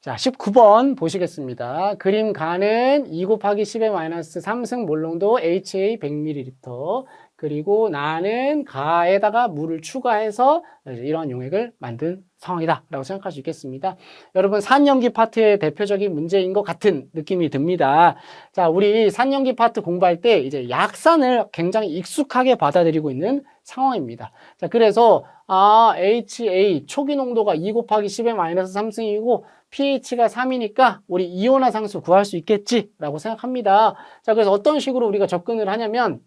자, 19번 보시겠습니다. 그림 가는 2 곱하기 10의 마이너스 3승 몰롱도 HA 100ml 그리고 나는 가에다가 물을 추가해서 이러한 용액을 만든 상황이다 라고 생각할 수 있겠습니다. 여러분 산연기 파트의 대표적인 문제인 것 같은 느낌이 듭니다. 자, 우리 산연기 파트 공부할 때 이제 약산을 굉장히 익숙하게 받아들이고 있는 상황입니다. 자, 그래서 아, HA 초기 농도가 2 곱하기 10의 마이너스 3승이고 pH가 3이니까 우리 이온화 상수 구할 수 있겠지라고 생각합니다. 자, 그래서 어떤 식으로 우리가 접근을 하냐면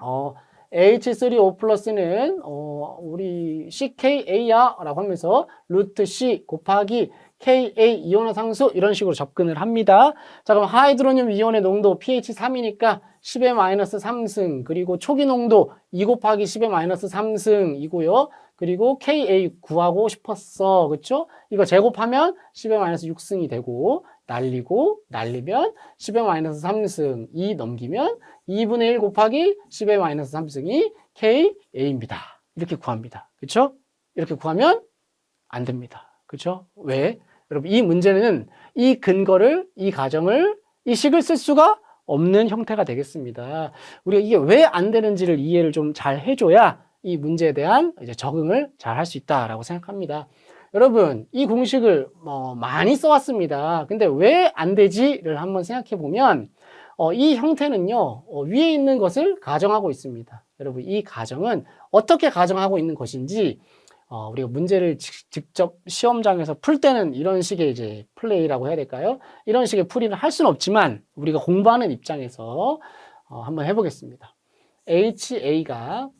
어, H3O 플러스는 어, 우리 CKA야라고 하면서 루트 C 곱하기 KA 이온화 상수 이런 식으로 접근을 합니다. 자, 그럼 하이드로늄 이온의 농도 pH 3이니까 10의 마이너스 3승 그리고 초기 농도 2 곱하기 10의 마이너스 3승이고요. 그리고 KA 구하고 싶었어. 그쵸? 이거 제곱하면 10의 마이너스 6승이 되고 날리고 날리면 10의 마이너스 3승 2 넘기면 2분의 1 곱하기 10의 마이너스 3승이 KA입니다. 이렇게 구합니다. 그쵸? 이렇게 구하면 안 됩니다. 그쵸? 왜? 여러분 이 문제는 이 근거를 이 가정을 이 식을 쓸 수가 없는 형태가 되겠습니다. 우리가 이게 왜 안 되는지를 이해를 좀 잘 해줘야 이 문제에 대한 이제 적응을 잘 할 수 있다라고 생각합니다. 여러분, 이 공식을 뭐 많이 써왔습니다. 근데 왜 안 되지를 한번 생각해 보면 어, 이 형태는요 어, 위에 있는 것을 가정하고 있습니다. 여러분, 이 가정은 어떻게 가정하고 있는 것인지 어, 우리가 문제를 직- 직접 시험장에서 풀 때는 이런 식의 이제 플레이라고 해야 될까요? 이런 식의 풀이를 할 수는 없지만 우리가 공부하는 입장에서 어, 한번 해보겠습니다. HA가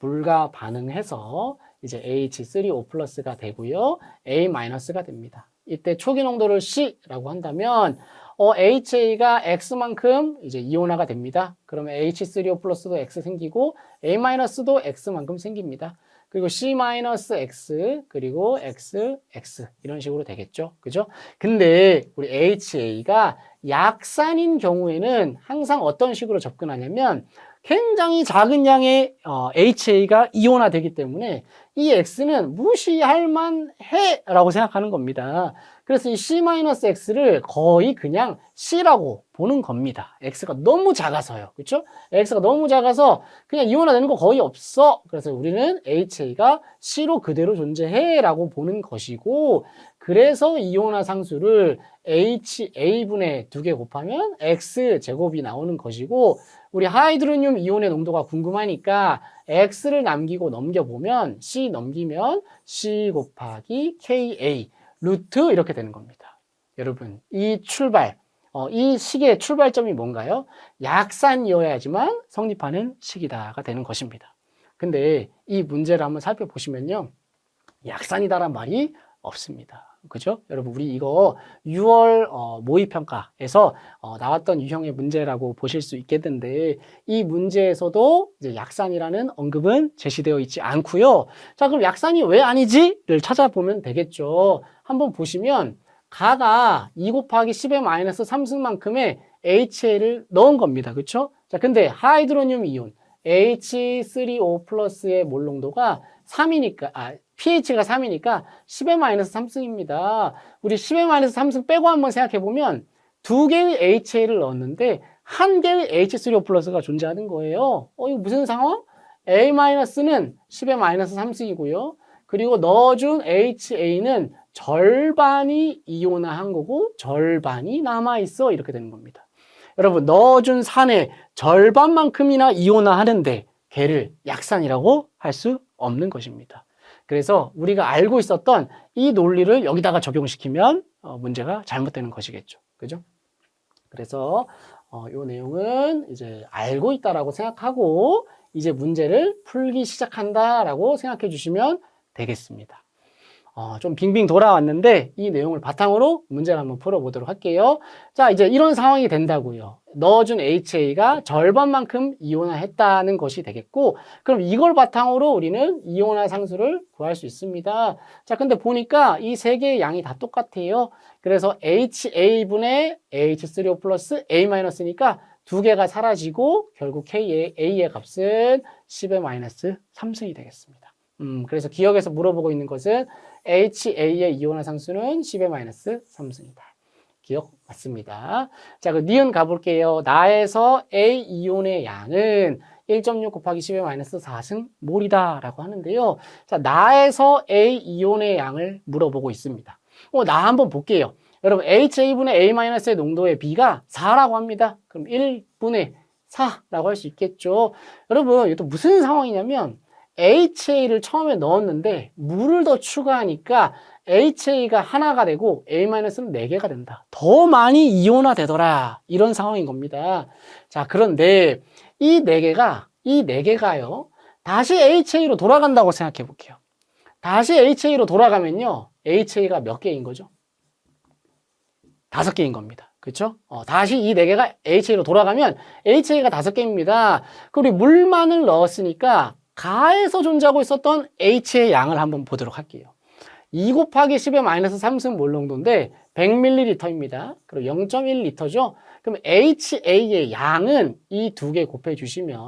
물과 반응해서 이제 H3O 플러스가 되고요. A 마이너스가 됩니다. 이때 초기 농도를 C라고 한다면 어, HA가 X만큼 이제 이온화가 됩니다. 그러면 H3O 플러스도 X 생기고 A 마이너스도 X만큼 생깁니다. 그리고 C 마이너스 X 그리고 X X 이런 식으로 되겠죠. 그죠? 근데 우리 HA가 약산인 경우에는 항상 어떤 식으로 접근하냐면 굉장히 작은 양의 어, HA가 이온화되기 때문에 이 X는 무시할 만해라고 생각하는 겁니다. 그래서 이 C-X를 거의 그냥 C라고 보는 겁니다. X가 너무 작아서요. 그렇죠? X가 너무 작아서 그냥 이온화되는 거 거의 없어. 그래서 우리는 HA가 C로 그대로 존재해라고 보는 것이고 그래서 이온화 상수를 HA분의 두 개 곱하면 X 제곱이 나오는 것이고 우리 하이드로늄 이온의 농도가 궁금하니까 X를 남기고 넘겨보면 C 넘기면 C 곱하기 KA 루트 이렇게 되는 겁니다. 여러분 이 출발 어, 이 식의 출발점이 뭔가요? 약산이어야지만 성립하는 식이다가 되는 것입니다. 근데 이 문제를 한번 살펴보시면요. 약산이다란 말이 없습니다. 그죠? 여러분, 우리 이거 6월 어, 모의평가에서 어, 나왔던 유형의 문제라고 보실 수 있겠는데, 이 문제에서도 이제 약산이라는 언급은 제시되어 있지 않고요. 자, 그럼 약산이 왜 아니지?를 찾아보면 되겠죠. 한번 보시면, 가가 2 곱하기 10의 마이너스 3승만큼의 HA를 넣은 겁니다. 그쵸? 자, 근데 하이드로늄 이온, H3O 플러스의 몰 농도가 3이니까, 아, pH가 3이니까 10의 마이너스 3승입니다. 우리 10의 마이너스 3승 빼고 한번 생각해 보면 두 개의 HA를 넣었는데 한 개의 H3O 플러스가 존재하는 거예요. 어, 이거 무슨 상황? A 마이너스는 10의 마이너스 3승이고요. 그리고 넣어준 HA는 절반이 이온화한 거고 절반이 남아있어. 이렇게 되는 겁니다. 여러분, 넣어준 산의 절반만큼이나 이온화하는데 걔를 약산이라고 할 수 없는 것입니다. 그래서 우리가 알고 있었던 이 논리를 여기다가 적용시키면 어, 문제가 잘못되는 것이겠죠. 그죠? 그래서 어, 이 내용은 이제 알고 있다라고 생각하고 이제 문제를 풀기 시작한다라고 생각해 주시면 되겠습니다. 어, 좀 빙빙 돌아왔는데 이 내용을 바탕으로 문제를 한번 풀어보도록 할게요. 자, 이제 이런 상황이 된다고요. 넣어준 HA가 절반만큼 이온화했다는 것이 되겠고 그럼 이걸 바탕으로 우리는 이온화 상수를 구할 수 있습니다. 자, 근데 보니까 이 세 개의 양이 다 똑같아요. 그래서 HA분의 H3O 플러스 A-니까 두 개가 사라지고 결국 K의 A의 값은 10의 마이너스 3승이 되겠습니다. 음, 그래서 기억에서 물어보고 있는 것은 HA의 이온화 상수는 10의 마이너스 3승이다. 기억 맞습니다. 자, 그 니은 가볼게요. 나에서 A 이온의 양은 1.6 곱하기 10의 마이너스 4승 몰이다 라고 하는데요. 자, 나에서 A 이온의 양을 물어보고 있습니다. 어, 나 한번 볼게요. 여러분, HA분의 A-의 농도의 B가 4라고 합니다. 그럼 1분의 4라고 할 수 있겠죠. 여러분, 이것도 무슨 상황이냐면 HA를 처음에 넣었는데 물을 더 추가하니까 HA가 하나가 되고 A-는 4개가 된다. 더 많이 이온화 되더라. 이런 상황인 겁니다. 자, 그런데 이 4개가, 이 4개가요. 다시 HA로 돌아간다고 생각해 볼게요. 다시 HA로 돌아가면요. HA가 몇 개인 거죠? 다섯 개인 겁니다. 그렇죠? 어, 다시 이네 개가 HA로 돌아가면 HA가 다섯 개입니다. 그리고 물만을 넣었으니까 가에서 존재하고 있었던 H의 양을 한번 보도록 할게요. 2 곱하기 10의 마이너스 3승 몰 농도인데 100ml입니다. 그리고 0.1L죠. 그럼 HA의 양은 이 두 개 곱해 주시면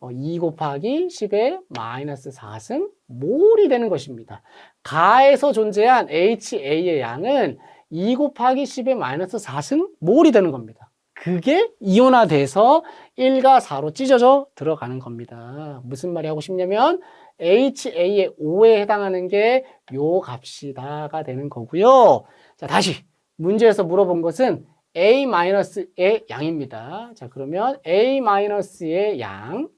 어, 2 곱하기 10의 마이너스 4승 몰이 되는 것입니다. 가에서 존재한 HA의 양은 2 곱하기 10의 마이너스 4승 몰이 되는 겁니다. 그게 이온화돼서 1과 4로 찢어져 들어가는 겁니다. 무슨 말이 하고 싶냐면 HA의 5에 해당하는 게 요 값이다가 되는 거고요. 자, 다시 문제에서 물어본 것은 A-의 양입니다. 자, 그러면 A-의 양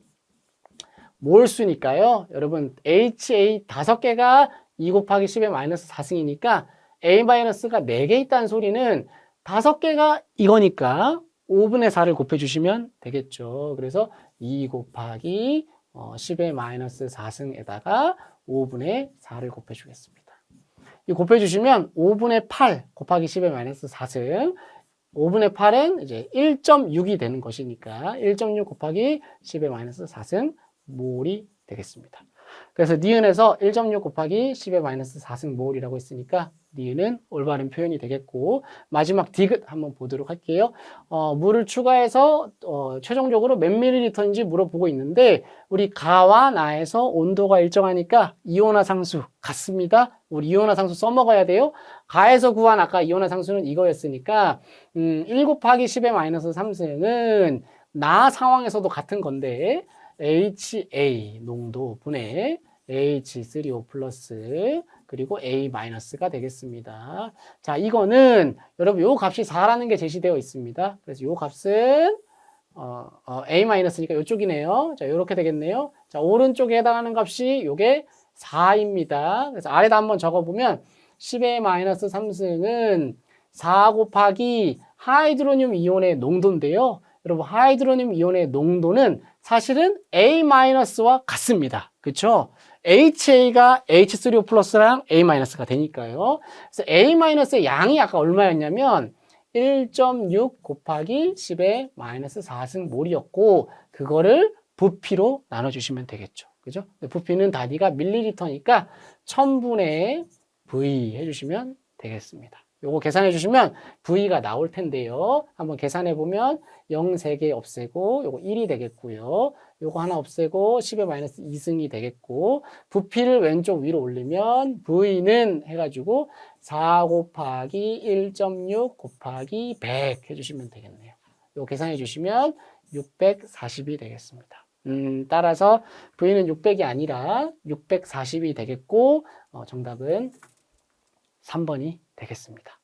몰수니까요. 여러분 HA 다섯 개가 2 곱하기 10의 마이너스 4승이니까 A-가 4개 있다는 소리는 다섯 개가 이거니까 5분의 4를 곱해주시면 되겠죠. 그래서 2 곱하기 10의 마이너스 4승에다가 5분의 4를 곱해주겠습니다. 이 곱해주시면 5분의 8 곱하기 10의 마이너스 4승 5분의 8은 이제 1.6이 되는 것이니까 1.6 곱하기 10의 마이너스 4승 몰이 되겠습니다. 그래서 니은에서 1.6 곱하기 10의 마이너스 4승 몰이라고 했으니까 니은은 올바른 표현이 되겠고 마지막 디귿 한번 보도록 할게요. 어, 물을 추가해서 어, 최종적으로 몇 밀리리터인지 물어보고 있는데 우리 가와 나에서 온도가 일정하니까 이온화 상수 같습니다. 우리 이온화 상수 써먹어야 돼요. 가에서 구한 아까 이온화 상수는 이거였으니까 음, 1 곱하기 10의 마이너스 3승은 나 상황에서도 같은 건데 HA 농도 분의 H3O 플러스 그리고 A 마이너스가 되겠습니다. 자, 이거는 여러분 요 값이 4라는 게 제시되어 있습니다. 그래서 요 값은 어, 어, A 마이너스니까 요쪽이네요. 자, 요렇게 되겠네요. 자, 오른쪽에 해당하는 값이 요게 4입니다. 그래서 아래다 한번 적어보면 10의 마이너스 3승은 4 곱하기 하이드로늄 이온의 농도인데요. 여러분 하이드로늄 이온의 농도는 사실은 A-와 같습니다. 그렇죠? HA가 H3O 플러스랑 A-가 되니까요. 그래서 A-의 양이 아까 얼마였냐면 1.6 곱하기 10의 마이너스 4승 몰이었고 그거를 부피로 나눠주시면 되겠죠. 그죠? 부피는 단위가 밀리리터니까 1000분의 V 해주시면 되겠습니다. 요거 계산해 주시면 V가 나올 텐데요. 한번 계산해 보면 0 3개 없애고 요거 1이 되겠고요. 요거 하나 없애고 10의 마이너스 2승이 되겠고 부피를 왼쪽 위로 올리면 V는 해가지고 4 곱하기 1.6 곱하기 100 해주시면 되겠네요. 요거 계산해 주시면 640이 되겠습니다. 음, 따라서 V는 600이 아니라 640이 되겠고 어, 정답은 3번이 되겠습니다.